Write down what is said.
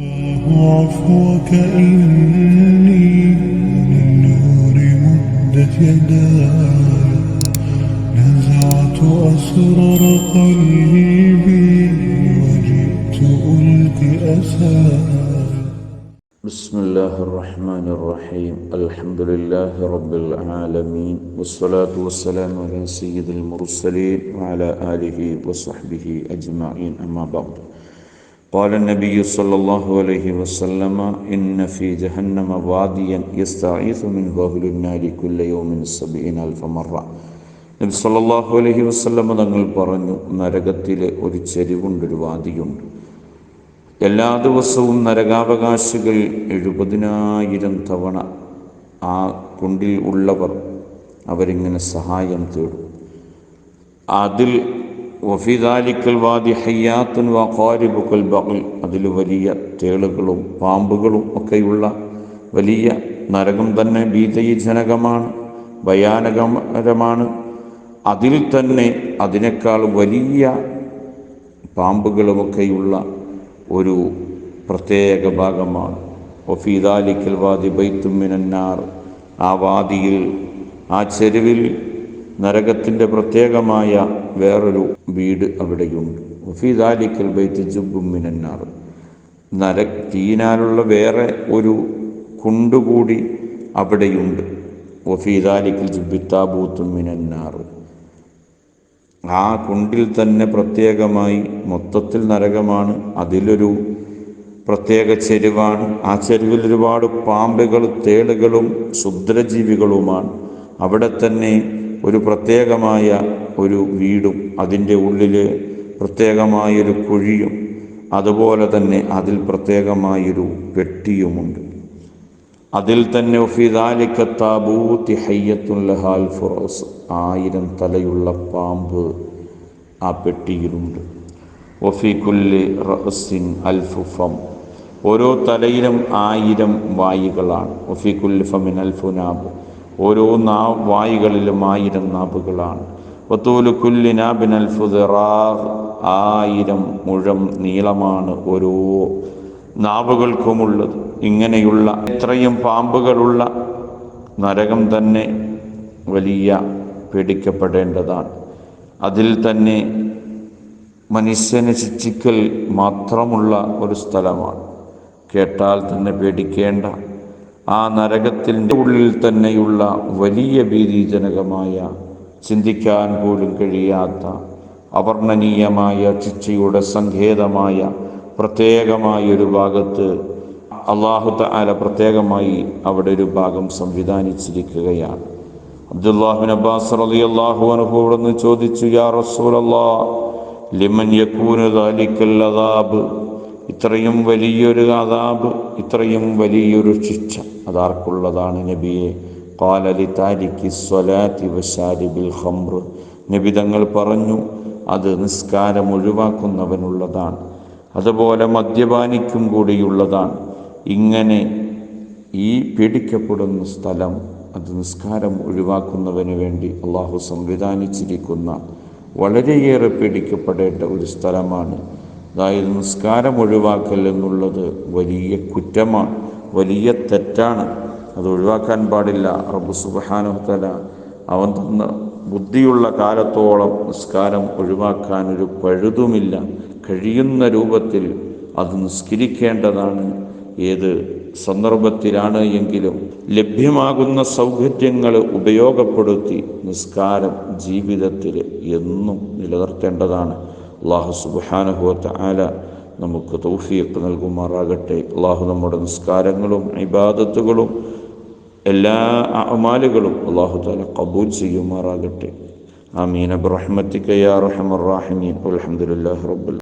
عفوك إني للنور مدت يداي. نزعت أسرار قلبي وجئت ألقي أساي. بسم الله الرحمن الرحيم. الحمد لله رب العالمين والصلاة والسلام على سيد المرسلين وعلى آله وصحبه أجمعين أما بعد. قال النبي صلى الله عليه وسلم إن في جهنم واديا يستعيث منه أهل النار كل يوم سبعين ألف مرة നബി സല്ലല്ലാഹു അലൈഹി വസല്ലം തങ്ങൾ പറഞ്ഞു നരകത്തിലെ ഒരു ചെരിവുണ്ട് ഒരു വാദിയുണ്ട് എല്ലാ ദിവസവും നരകാവകാശികൾ എഴുപതിനായിരം തവണ ആ കുണ്ടിൽ ഉള്ളവർ അവരിങ്ങനെ സഹായം തേടും അതിൽ വഫിദാലിക്കൽ വാദി ഹയ്യാത്തുൻ വഖാരിബുക്കൽ ബഹൽ അതിൽ വലിയ തേളുകളും പാമ്പുകളും ഒക്കെയുള്ള വലിയ നരകം തന്നെ ഭീതയജനകമാണ് ഭയാനകരമാണ്. അതിൽ തന്നെ അതിനേക്കാൾ വലിയ പാമ്പുകളുമൊക്കെയുള്ള ഒരു പ്രത്യേക ഭാഗമാണ്. ഒഫീദാലിക്കൽ വാദി ബൈത്തുമിനാർ ആ വാദിയിൽ ആ ചെരുവിൽ നരകത്തിന്റെ പ്രത്യേകമായ വേറൊരു വീട് അവിടെയുണ്ട്. ഒഫീദാലിക്കൽ ബൈത്ത് ജുബുമിനാർ നര തീനാലുള്ള വേറെ ഒരു കുണ്ടുകൂടി അവിടെയുണ്ട്. ഒഫീദാലിക്കൽ ജുബിത്താബൂത്തുമിനാർ ആ കുണ്ടിൽ തന്നെ പ്രത്യേകമായി മൊത്തത്തിൽ നരകമാണ്. അതിലൊരു പ്രത്യേക ചെരുവാണ്. ആ ചെരുവിൽ ഒരുപാട് പാമ്പുകൾ തേളുകളും ക്ഷുദ്രജീവികളുമാണ്. അവിടെ തന്നെ ഒരു പ്രത്യേകമായ ഒരു വീടും അതിന്റെ ഉള്ളിൽ പ്രത്യേകമായൊരു കുഴിയും അതുപോലെ തന്നെ അതിൽ പ്രത്യേകമായൊരു പെട്ടിയുമുണ്ട്. അതിൽ തന്നെ ഒഫിദാലിക്കത്താബൂത്തി ഹയ്യത്തുല്ലഹാൽ ഫുറോസ് ആയിരം തലയുള്ള പാമ്പ് ആ പെട്ടിയിലുണ്ട്. ഒഫിക്കുല്ലി റസിൻ അൽഫുഫം ഓരോ തലയിലും ആയിരം വായികളാണ്. ഒഫിക്കുല്ലി ഫമിൻ അൽഫുനാബ് ഓരോ നാ വായുകളിലും ആയിരം നാബുകളാണ് അൽഫുദറാ ആയിരം മുഴം നീളമാണ് ഓരോ നാവുകൾക്കുമുള്ളത്. ഇങ്ങനെയുള്ള ഇത്രയും പാമ്പുകളുള്ള നരകം തന്നെ വലിയ പേടിക്കപ്പെടേണ്ടതാണ്. അതിൽ തന്നെ മനുഷ്യനെ ശിക്ഷിക്കൽ മാത്രമുള്ള ഒരു സ്ഥലമാണ്. കേട്ടാൽ തന്നെ പേടിക്കേണ്ട. ആ നരകത്തിന്റെ ഉള്ളിൽ തന്നെയുള്ള വലിയ ഭീതിജനകമായ ചിന്തിക്കാൻ പോലും കഴിയാത്ത അവർണനീയമായ ശിക്ഷയുടെ സങ്കേതമായ പ്രത്യേകമായ ഒരു ഭാഗത്ത് അള്ളാഹു താല പ്രത്യേകമായി അവിടെ ഒരു ഭാഗം സംവിധാനിച്ചിരിക്കുകയാണ്. അബ്ദുല്ലാഹിൻ അബ്ബാസ് അലി അള്ളാഹു അനുഭവം ചോദിച്ചു യാ റസൂലല്ലാ ലിമൻ യക്കൂന് ദാലിക്കൽ അദാബ്? ഇത്രയും വലിയൊരു ആദാബ് ഇത്രയും വലിയൊരു ശിക്ഷ അതാർക്കുള്ളതാണ് നബിയെ? കാലലി താരിഖി സ്വലാത്തി വശാരിബിൽ ഹംറ് നബി തങ്ങൾ പറഞ്ഞു അത് നിസ്കാരം ഒഴിവാക്കുന്നവനുള്ളതാണ്. അതുപോലെ മദ്യപാനിക്കും കൂടിയുള്ളതാണ്. ഇങ്ങനെ ഈ പീഡിക്കപ്പെടുന്ന സ്ഥലം അത് നിസ്കാരം ഒഴിവാക്കുന്നവന് വേണ്ടി അള്ളാഹു സംവിധാനിച്ചിരിക്കുന്ന വളരെയേറെ പീഡിക്കപ്പെടേണ്ട ഒരു സ്ഥലമാണ് അതായത് നിസ്കാരം ഒഴിവാക്കൽ എന്നുള്ളത് വലിയ കുറ്റമാണ് വലിയ തെറ്റാണ്. അത് ഒഴിവാക്കാൻ പാടില്ല. റബ്ബു സുബാനുഹത്തല അവൻ തന്ന ബുദ്ധിയുള്ള കാലത്തോളം നിസ്കാരം ഒഴിവാക്കാൻ ഒരു പഴുതുമില്ല. കഴിയുന്ന രൂപത്തിൽ അത് നിസ്കരിക്കേണ്ടതാണ്. ഏത് സന്ദർഭത്തിലാണ് എങ്കിലും ലഭ്യമാകുന്ന സൗകര്യങ്ങൾ ഉപയോഗപ്പെടുത്തി നിസ്കാരം ജീവിതത്തിൽ എന്നും നിലനിർത്തേണ്ടതാണ്. അള്ളാഹു സുബാനുഭവത്തെ ആല നമുക്ക് തൗഫീഖ് നൽകുമാറാകട്ടെ. അള്ളാഹു നമ്മുടെ നിസ്കാരങ്ങളും ഇബാദത്തുകളും എല്ലാ അമാലുകളും അള്ളാഹു താല കബൂൽ ചെയ്യുമാറാകട്ടെ. ആമീൻ. അബ്രഹ്മത്തിക്കയാ റഹമർ റാഹിമീൻ അലഹമുല്ലാ റബ്ബുൽ